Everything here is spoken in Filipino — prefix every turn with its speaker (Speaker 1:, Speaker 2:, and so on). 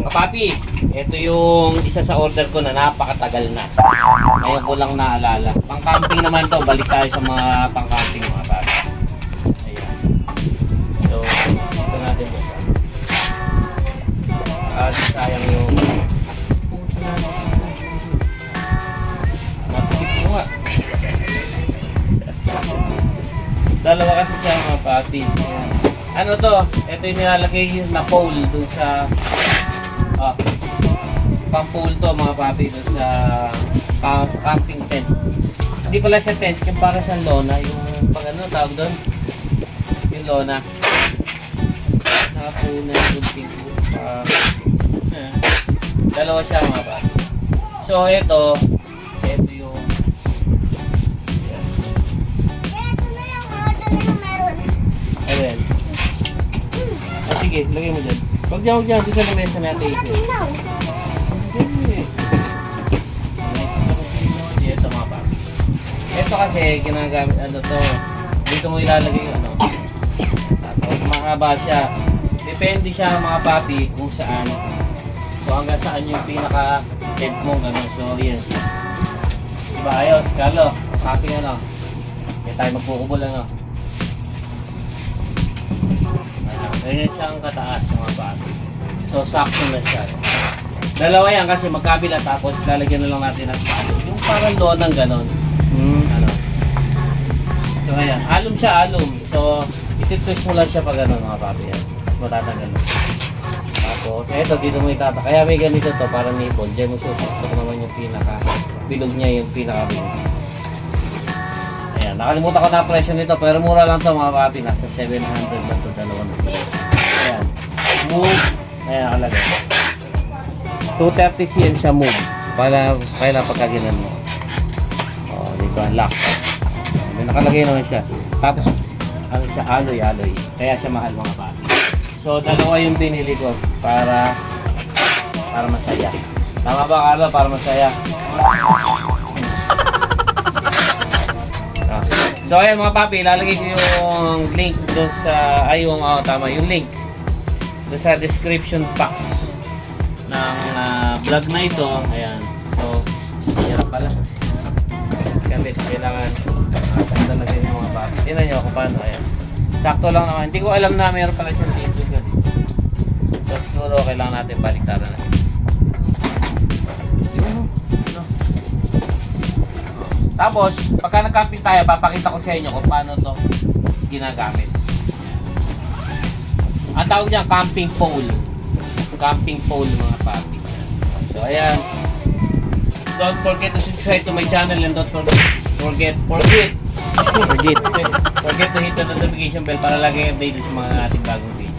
Speaker 1: Kapapi, ito yung isa sa order ko na napakatagal na. Ngayon ko lang naalala. Pang-camping naman to, balik tayo sa mga pang-camping mga papi. Ayan. So, ito natin po. At sayang yung... Napikit ko nga. Dalawa kasi siya mga papi. Ano to? Ito yung nilalagay na pole dun sa ah, pang pole to mga papi dun sa camping tent. Hindi pala siya tent, yung para sa lona, yung pag ano tawag doon? Yung lona. Nakapuno na yung ko. Ah, eh. dalawa siya mga papi. So ito, ito yung. Ayan. Ah, sige, lagay mo dyan. Huwag dyan, huwag dyan. Dito sa mesa natin. Ito kasi ginagamit ano to. Dito mo ilalagay yung ano. Tapos mahaba siya. Depende siya mga papi kung saan. So hanggang saan yung pinaka head mo ganun. So yes. Diba ayos? Carlo, papi ano. Kaya tayo magkukubol ano. Ganyan siyang kataas mga papi. So sakto na siya. Dalawa yan kasi magkabila tapos lalagyan na lang natin ng palo. Yung parang doon ng ganon. So ayan, alum siya alum. So ititwist mo lang siya pag ano mga papi yan. Matatanggal mo. Tapos eto dito mo itata. Kaya may ganito to para nipon. Diyan mo susuksok naman yung pinaka bilog niya yung pinaka bilog. Ayan, nakalimutan ko na presyo nito pero mura lang to mga papi. Nasa 700 lang to dalawang. Ayan. Move. Ayan nakalagay. 230 cm siya move. Para, para pagkaginan mo. Oh, dito ang lock. Nakalagay naman siya. Tapos, ano siya, alloy, alloy. Kaya siya mahal mga papi. So, dalawa yung binili ko para para masaya. Tama ba, Carlo? Para masaya. Ah. So, ayan mga papi, lalagay ko yung link doon sa, ay yung, oh, tama, yung link doon sa description box ng ah, vlog na ito. Ayan. So, Tingnan nyo kung paano. Ayan. Sakto lang naman. Hindi ko alam na mayroon pala siyang dito. So, siguro kailangan natin baliktaran na. Yun, no? Tapos, pagka nag-camping tayo, papakita ko sa inyo kung paano to ginagamit. Ang tawag niya camping pole. Camping pole mga papi. So ayan. Don't forget to subscribe to my channel and don't forget forget forget
Speaker 2: Forget.
Speaker 1: forget to hit the notification bell para lagi updated sa mga ating bagong.
Speaker 3: You